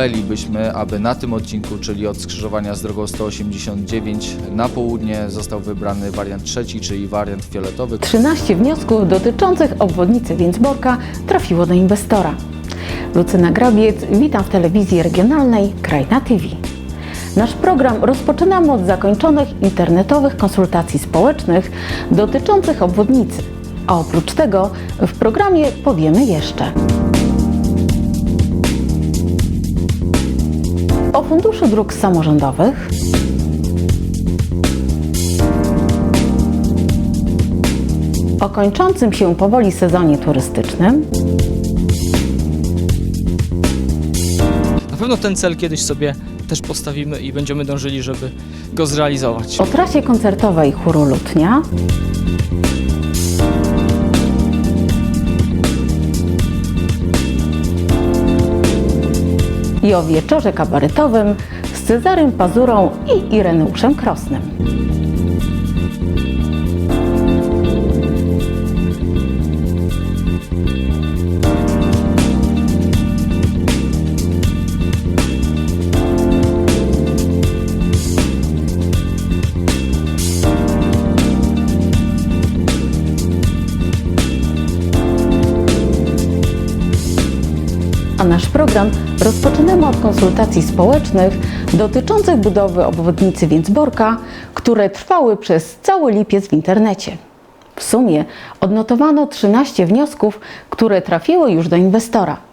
Wolelibyśmy, aby na tym odcinku, czyli od skrzyżowania z drogą 189 na południe został wybrany wariant trzeci, czyli wariant fioletowy. 13 wniosków dotyczących obwodnicy Więcborka trafiło do inwestora. Lucyna Grabiec, witam w telewizji regionalnej Krajna TV. Nasz program rozpoczynamy od zakończonych internetowych konsultacji społecznych dotyczących obwodnicy. A oprócz tego w programie powiemy jeszcze Funduszu Dróg Samorządowych, o kończącym się powoli sezonie turystycznym, Na pewno ten cel kiedyś sobie też postawimy i będziemy dążyli, żeby go zrealizować. o trasie koncertowej chóru Lutnia, i o wieczorze kabaretowym z Cezarym Pazurą i Ireneuszem Krosnym. A nasz program rozpoczynamy od konsultacji społecznych dotyczących budowy obwodnicy Więcborka, które trwały przez cały lipiec w internecie. W sumie odnotowano 13 wniosków, które trafiły już do inwestora.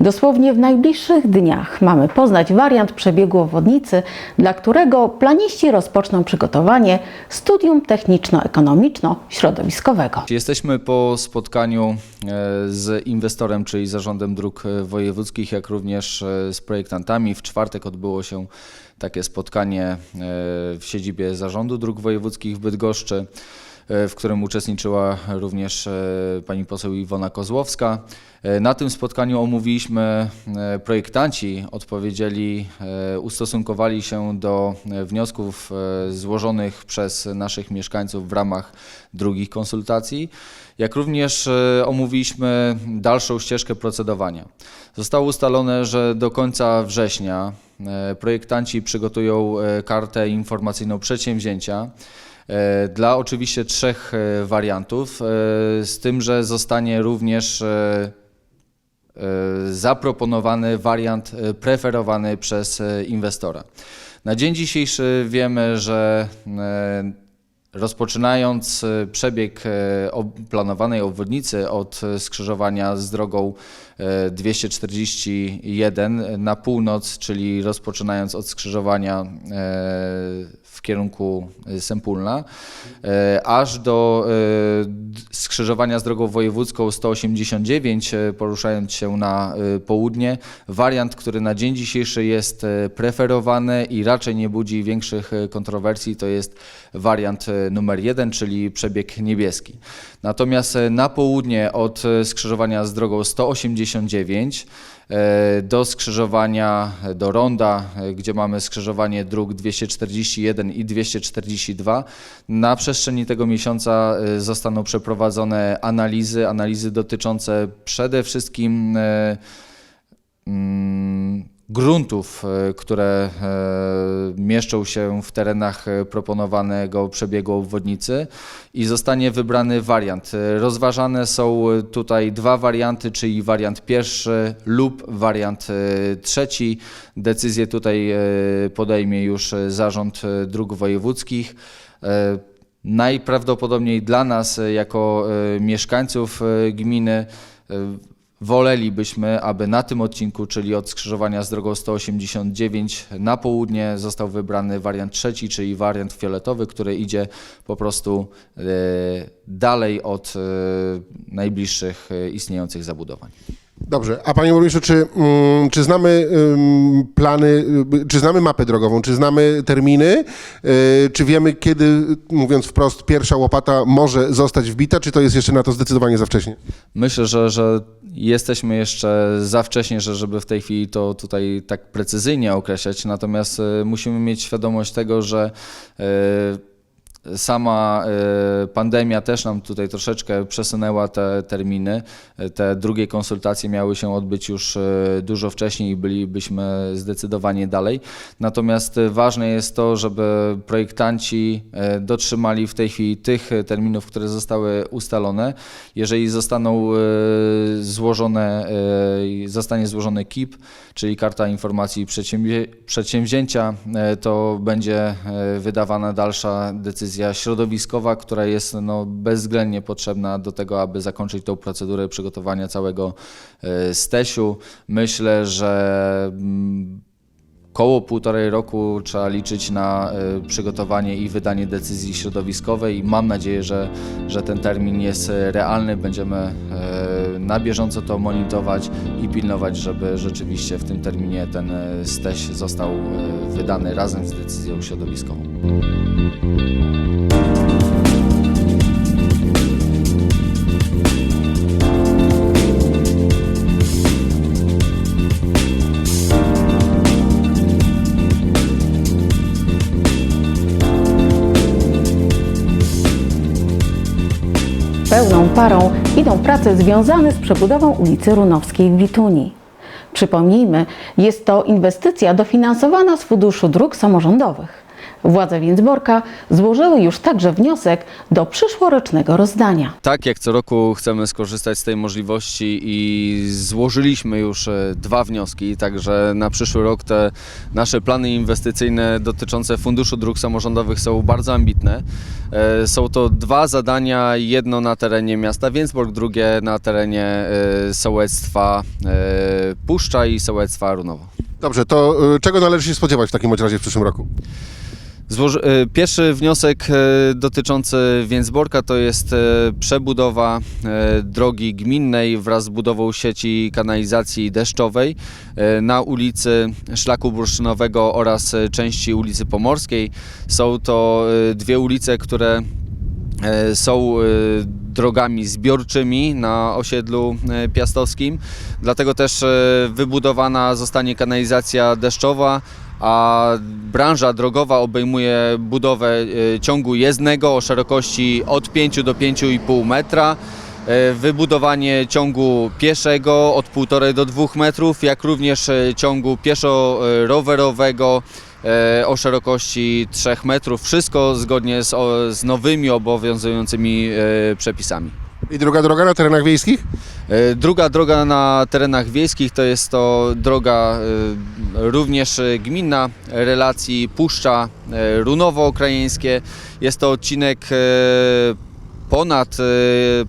Dosłownie w najbliższych dniach mamy poznać wariant przebiegu obwodnicy, dla którego planiści rozpoczną przygotowanie studium techniczno-ekonomiczno-środowiskowego. Jesteśmy po spotkaniu e, z inwestorem, czyli Zarządem Dróg e, Wojewódzkich, jak również e, z projektantami. W czwartek odbyło się takie spotkanie w siedzibie Zarządu Dróg Wojewódzkich w Bydgoszczy, w którym uczestniczyła również e, pani poseł Iwona Kozłowska. E, Na tym spotkaniu omówiliśmy, e, projektanci odpowiedzieli, e, ustosunkowali się do e, wniosków e, złożonych przez naszych mieszkańców w ramach drugich konsultacji, jak również e, omówiliśmy dalszą ścieżkę procedowania. Zostało ustalone, że do końca września e, projektanci przygotują e, kartę informacyjną przedsięwzięcia. Dla oczywiście trzech wariantów, z tym, że zostanie również zaproponowany wariant preferowany przez inwestora. Na dzień dzisiejszy wiemy, że rozpoczynając e, przebieg e, planowanej obwodnicy od e, skrzyżowania z drogą 241 na północ, czyli rozpoczynając od skrzyżowania e, w kierunku Sempólna, e, aż do e, skrzyżowania z drogą wojewódzką 189, e, poruszając się na południe. Wariant, który na dzień dzisiejszy jest preferowany i raczej nie budzi większych kontrowersji, to jest wariant numer jeden, czyli przebieg niebieski. Natomiast na południe od skrzyżowania z drogą 189 e, do skrzyżowania, e, do ronda, e, gdzie mamy skrzyżowanie dróg 241 i 242. Na przestrzeni tego miesiąca zostaną przeprowadzone analizy, analizy dotyczące przede wszystkim e, mm, gruntów, e, które e, mieszczą się w terenach e, proponowanego przebiegu obwodnicy i zostanie wybrany wariant. Rozważane są tutaj dwa warianty, czyli wariant pierwszy lub wariant trzeci. Decyzję tutaj podejmie już Zarząd Dróg Wojewódzkich. Najprawdopodobniej dla nas, jako mieszkańców gminy, wolelibyśmy, aby na tym odcinku, czyli od skrzyżowania z drogą 189 na południe, został wybrany wariant trzeci, czyli wariant fioletowy, który idzie po prostu e, dalej od e, najbliższych e, istniejących zabudowań. Dobrze, a panie burmistrzu, czy, mm, czy znamy plany, y, czy znamy mapę drogową, czy znamy terminy, y, czy wiemy kiedy, mówiąc wprost, pierwsza łopata może zostać wbita, czy to jest jeszcze na to zdecydowanie za wcześnie? Myślę, że, że jesteśmy jeszcze za wcześnie, że żeby w tej chwili to tutaj tak precyzyjnie określać, natomiast e, musimy mieć świadomość tego, że Sama e, pandemia też nam tutaj troszeczkę przesunęła te terminy. Te drugie konsultacje miały się odbyć już e, dużo wcześniej i bylibyśmy zdecydowanie dalej. Natomiast ważne jest to, żeby projektanci e, dotrzymali w tej chwili tych terminów, które zostały ustalone. Jeżeli zostaną złożone, zostanie złożony KIP, czyli Karta Informacji Przedsięwzię- Przedsięwzięcia, to będzie wydawana dalsza decyzja środowiskowa, która jest no, bezwzględnie potrzebna do tego, aby zakończyć tą procedurę przygotowania całego e, stesiu. Myślę, że mm, Koło półtorej roku trzeba liczyć na e, przygotowanie i wydanie decyzji środowiskowej i mam nadzieję, że, że ten termin jest realny. Będziemy e, na bieżąco to monitorować i pilnować, żeby rzeczywiście w tym terminie ten steś został wydany razem z decyzją środowiskową. Idą prace związane z przebudową ulicy Runowskiej w Wituni. Przypomnijmy, jest to inwestycja dofinansowana z Funduszu Dróg Samorządowych. Władze Więcborka złożyły już także wniosek do przyszłorocznego rozdania. Tak jak co roku chcemy skorzystać z tej możliwości i złożyliśmy już e, dwa wnioski, także na przyszły rok te nasze plany inwestycyjne dotyczące Funduszu Dróg Samorządowych są bardzo ambitne. E, Są to dwa zadania, jedno na terenie miasta Więcbork, drugie na terenie e, sołectwa Puszcza i sołectwa Runowo. Dobrze, to czego należy się spodziewać w takim razie w przyszłym roku? Złoży, e, pierwszy wniosek e, dotyczący Więcborka to jest e, przebudowa drogi gminnej wraz z budową sieci kanalizacji deszczowej na ulicy Szlaku Bursztynowego oraz części ulicy Pomorskiej. Są to dwie ulice, które są drogami zbiorczymi na osiedlu piastowskim. Dlatego też wybudowana zostanie kanalizacja deszczowa, a branża drogowa obejmuje budowę e, ciągu jezdnego o szerokości od 5 do 5,5 metra. e, Wybudowanie ciągu pieszego od 1,5 do 2 metrów, jak również e, ciągu pieszo-rowerowego o szerokości 3 metrów. Wszystko zgodnie z, z nowymi obowiązującymi przepisami. I druga droga na terenach wiejskich? E, Druga droga na terenach wiejskich to jest to droga e, również gminna relacji Puszcza e, Runowo-Okrajeńskie. Jest to odcinek ponad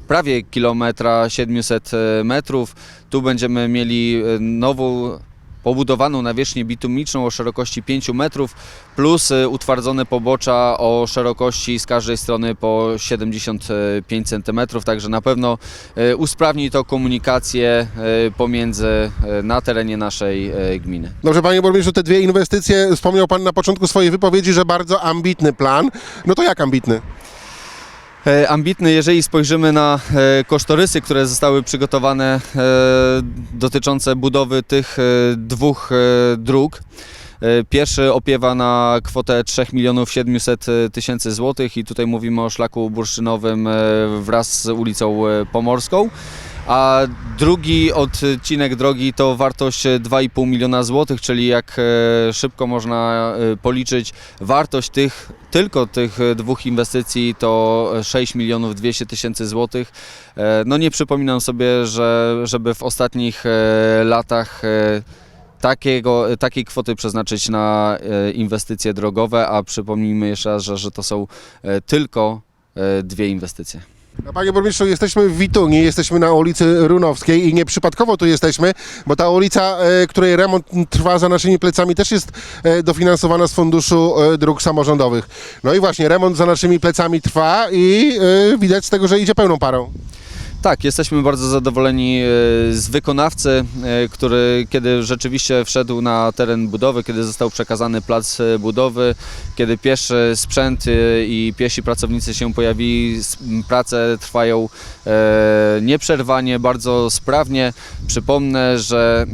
prawie kilometra 700 metrów. Tu będziemy mieli nową pobudowaną nawierzchnię bitumiczną o szerokości 5 metrów plus e, utwardzone pobocza o szerokości z każdej strony po 75 cm, także na pewno e, usprawni to komunikację e, pomiędzy na terenie naszej gminy. Dobrze, panie burmistrzu, te dwie inwestycje, wspomniał pan na początku swojej wypowiedzi, że bardzo ambitny plan. No to jak ambitny? E, ambitny, jeżeli spojrzymy na e, kosztorysy, które zostały przygotowane e, dotyczące budowy tych dwóch dróg. Pierwszy opiewa na kwotę 3 milionów 700 tysięcy złotych i tutaj mówimy o szlaku bursztynowym wraz z ulicą Pomorską. A drugi odcinek drogi to wartość e, 2,5 miliona złotych, czyli jak e, szybko można e, policzyć, wartość tych, tylko tych e, dwóch inwestycji to 6 milionów 200 tysięcy złotych. E, No nie przypominam sobie, że, żeby w ostatnich e, latach e, takiego, takiej kwoty przeznaczyć na e, inwestycje drogowe, a przypomnijmy jeszcze raz, że, że to są e, tylko e, dwie inwestycje. Panie burmistrzu, jesteśmy w Wituni, jesteśmy na ulicy Runowskiej i nieprzypadkowo tu jesteśmy, bo ta ulica, e, której remont trwa za naszymi plecami, też jest e, dofinansowana z Funduszu e, Dróg Samorządowych. No i właśnie, remont za naszymi plecami trwa i widać z tego, że idzie pełną parą. Tak, jesteśmy bardzo zadowoleni e, z wykonawcy, e, który kiedy rzeczywiście wszedł na teren budowy, kiedy został przekazany plac e, budowy, kiedy pierwszy sprzęt i piesi pracownicy się pojawili, prace trwają nieprzerwanie, bardzo sprawnie. Przypomnę, że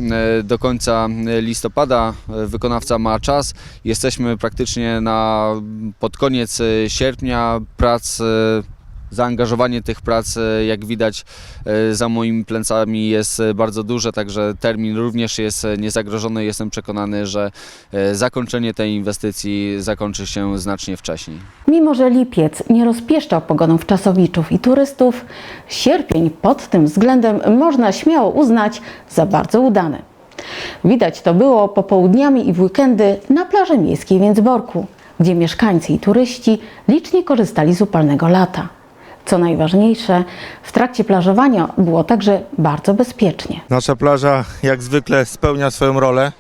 do końca listopada wykonawca ma czas. Jesteśmy praktycznie na pod koniec sierpnia prac Zaangażowanie tych prac, e, jak widać, e, za moimi plecami jest e, bardzo duże, także termin również jest niezagrożony. Jestem przekonany, że zakończenie tej inwestycji zakończy się znacznie wcześniej. Mimo, że lipiec nie rozpieszczał pogonów czasowiczów i turystów, sierpień pod tym względem można śmiało uznać za bardzo udany. Widać to było popołudniami i w weekendy na plaży miejskiej w Więcborku, gdzie mieszkańcy i turyści licznie korzystali z upalnego lata. Co najważniejsze, w trakcie plażowania było także bardzo bezpiecznie. Nasza plaża jak zwykle spełnia swoją rolę.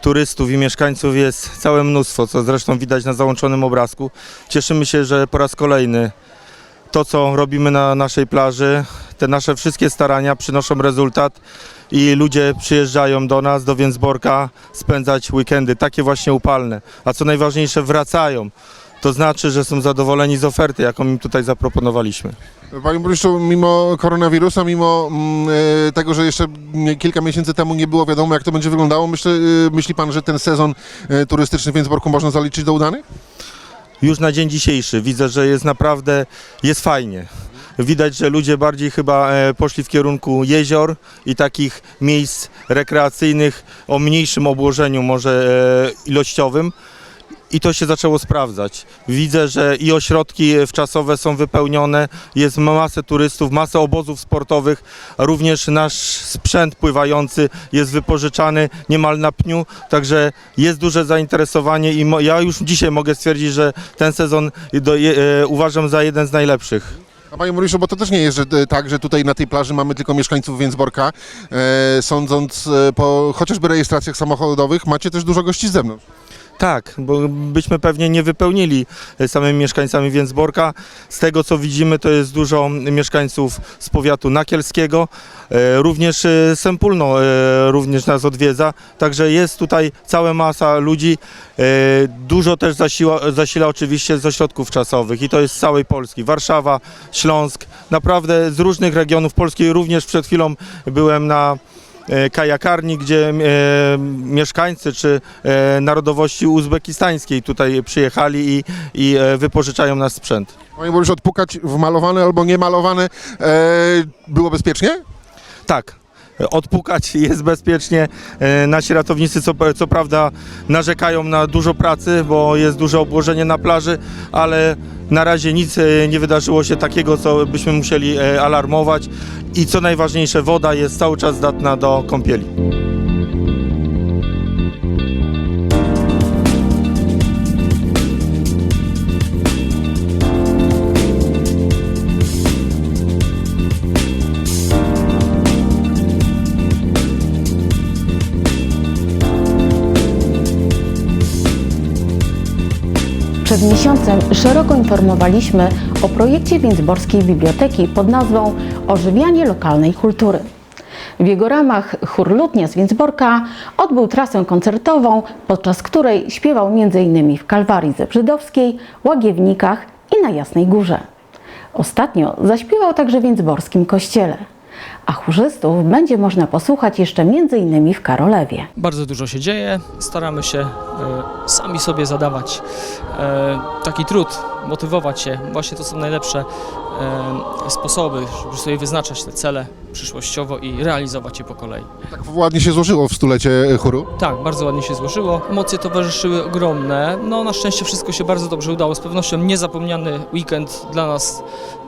Turystów i mieszkańców jest całe mnóstwo, co zresztą widać na załączonym obrazku. Cieszymy się, że po raz kolejny to, co robimy na naszej plaży, te nasze wszystkie starania przynoszą rezultat i ludzie przyjeżdżają do nas, do Więcborka spędzać weekendy, takie właśnie upalne. A co najważniejsze, wracają. To znaczy, że są zadowoleni z oferty, jaką im tutaj zaproponowaliśmy. Panie burmistrzu, mimo koronawirusa, mimo mm, e, tego, że jeszcze kilka miesięcy temu nie było wiadomo, jak to będzie wyglądało, myślę, e, myśli pan, że ten sezon e, turystyczny w Więcborku można zaliczyć do udanych? już na dzień dzisiejszy widzę, że jest naprawdę, jest fajnie. Widać, że ludzie bardziej chyba poszli w kierunku jezior i takich miejsc rekreacyjnych o mniejszym obłożeniu może ilościowym. I to się zaczęło sprawdzać. Widzę, że i ośrodki wczasowe są wypełnione, jest masę turystów, masę obozów sportowych, również nasz sprzęt pływający jest wypożyczany niemal na pniu, także jest duże zainteresowanie i ja już dzisiaj mogę stwierdzić, że ten sezon e, uważam za jeden z najlepszych. A panie burmistrzu, bo to też nie jest że, e, tak, że tutaj na tej plaży mamy tylko mieszkańców Więcborka. E, sądząc e, po chociażby rejestracjach samochodowych, macie też dużo gości z zewnątrz. Tak, bo byśmy pewnie nie wypełnili e, samymi mieszkańcami Więcborka. Z tego co widzimy, to jest dużo mieszkańców z powiatu nakielskiego, e, również e, Sempólno również nas odwiedza, także jest tutaj cała masa ludzi. Dużo też zasila, zasila oczywiście z ośrodków czasowych i to jest z całej Polski. Warszawa, Śląsk, naprawdę z różnych regionów Polski. Również przed chwilą byłem na kajakarni, gdzie e, mieszkańcy czy e, narodowości uzbekistańskiej tutaj przyjechali i, i e, wypożyczają nas sprzęt. Panie burmistrzu, odpukać w malowane albo niemalowane e, było bezpiecznie? Tak. Odpukać jest bezpiecznie. E, Nasi ratownicy, co, co prawda, narzekają na dużo pracy, bo jest duże obłożenie na plaży, ale na razie nic e, nie wydarzyło się takiego, co byśmy musieli e, alarmować. I co najważniejsze, woda jest cały czas zdatna do kąpieli. Przed miesiącem szeroko informowaliśmy o projekcie Więcborskiej Biblioteki pod nazwą Ożywianie lokalnej kultury. W jego ramach chór Lutnia z Więcborka odbył trasę koncertową, podczas której śpiewał m.in. w Kalwarii Zebrzydowskiej, Łagiewnikach i na Jasnej Górze. Ostatnio zaśpiewał także w Więcborskim Kościele. A chórzystów będzie można posłuchać jeszcze m.in. w Karolewie. Bardzo dużo się dzieje, staramy się e, sami sobie zadawać e, taki trud, motywować się. Właśnie to są najlepsze e, sposoby, żeby sobie wyznaczać te cele przyszłościowo i realizować je po kolei. Tak ładnie się złożyło w stulecie chóru. Tak, bardzo ładnie się złożyło. Emocje towarzyszyły ogromne. No na szczęście wszystko się bardzo dobrze udało. Z pewnością niezapomniany weekend dla nas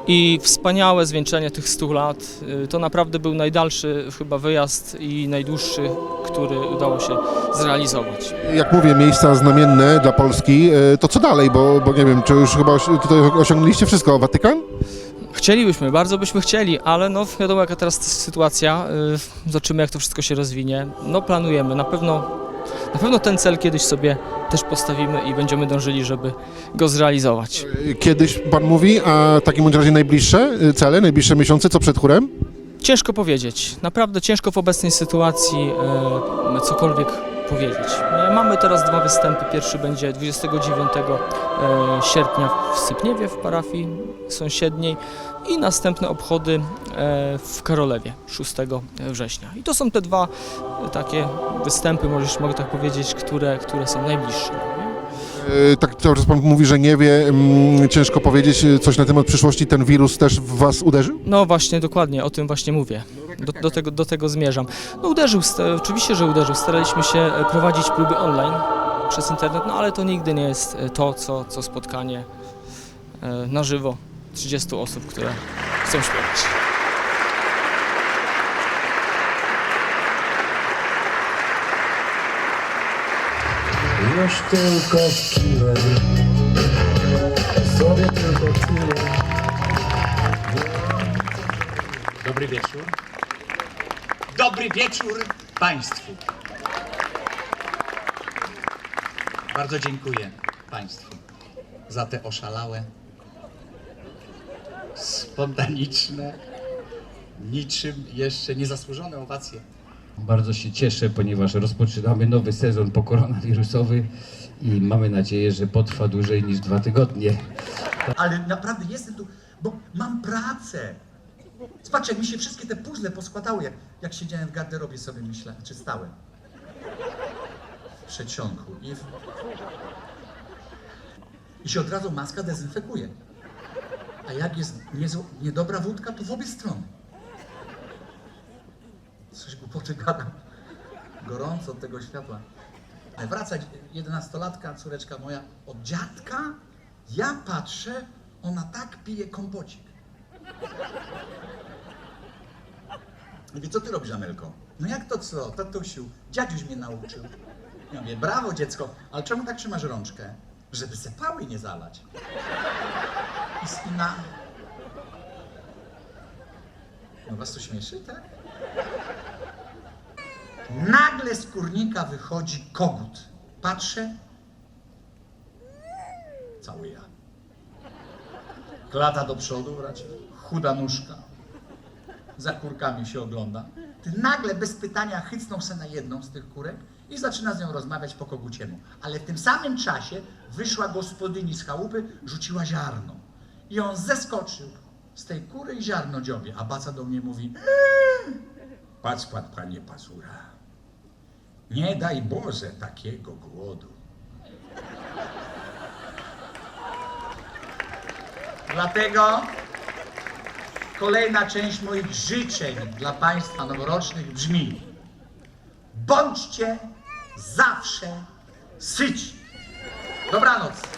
i wspaniałe zwieńczenie tych 100 lat. Y, To naprawdę był najdalszy chyba wyjazd i najdłuższy, który udało się zrealizować. Jak mówię, miejsca znamienne dla Polski, e, to co dalej? Bo, bo nie wiem, czy już chyba tutaj osiągnęliście wszystko? Watykan? Chcielibyśmy, bardzo byśmy chcieli, ale no wiadomo jaka teraz sytuacja. y, Zobaczymy jak to wszystko się rozwinie. No planujemy, na pewno na pewno ten cel kiedyś sobie też postawimy i będziemy dążyli, żeby go zrealizować. Kiedyś pan mówi, a w takim bądź razie najbliższe y, cele, najbliższe miesiące, co przed chórem? Ciężko powiedzieć, naprawdę ciężko w obecnej sytuacji e, cokolwiek powiedzieć. E, Mamy teraz dwa występy. Pierwszy będzie 29 e, sierpnia w Sypniewie w parafii sąsiedniej i następne obchody e, w Karolewie 6 września. I to są te dwa takie występy, możesz, mogę tak powiedzieć, które, które są najbliższe. Y, Tak cały czas pan mówi, że nie wie, mm, ciężko powiedzieć y, coś na temat przyszłości. Ten wirus też w was uderzył? No właśnie, dokładnie, o tym właśnie mówię. Do, do, tego, do tego zmierzam. No uderzył, oczywiście, że uderzył. Staraliśmy się e, prowadzić próby online przez internet, no ale to nigdy nie jest e, to, co, co spotkanie e, na żywo 30 osób, które chcą śpiewać. Już tylko chwilę Sobie tylko chwilę Dobry wieczór. Dobry wieczór Państwu. Bardzo dziękuję Państwu za te oszalałe, spontaniczne, niczym jeszcze niezasłużone owacje. Bardzo się cieszę, ponieważ rozpoczynamy nowy sezon pokoronawirusowy i mamy nadzieję, że potrwa dłużej niż dwa tygodnie. Ale naprawdę jestem tu, bo mam pracę. Zobacz, jak mi się wszystkie te puzzle poskładały, jak, jak siedziałem w garderobie sobie myślę, czy stałem. W przedsionku i, w... i się od razu maska dezynfekuje. A jak jest niedobra wódka, to w obie strony. Coś głupoty gadam. Gorąco od tego światła. Ale wraca jedenastolatka, córeczka moja, od dziadka. Ja patrzę, ona tak pije kompocik. Mówię, co ty robisz, Amelko? No jak to co, tatusiu? Dziadziuś mnie nauczył. Ja mówię, brawo dziecko, ale czemu tak trzymasz rączkę? Żeby se pały nie zalać. I spina. No was to śmieszy, tak? Nagle z kurnika wychodzi kogut. Patrzę. Cały ja. Klata do przodu raczej. Chuda nóżka. Za kurkami się ogląda. Ty nagle bez pytania chycnął se na jedną z tych kurek i zaczyna z nią rozmawiać po koguciemu. Ale w tym samym czasie wyszła gospodyni z chałupy, rzuciła ziarno. I on zeskoczył z tej kury i ziarno dziobie. A baca do mnie mówi, "Eee, patrz pan, panie Pazura, nie daj Boże takiego głodu. Dlatego kolejna część moich życzeń dla Państwa noworocznych brzmi: bądźcie zawsze syci. Dobranoc.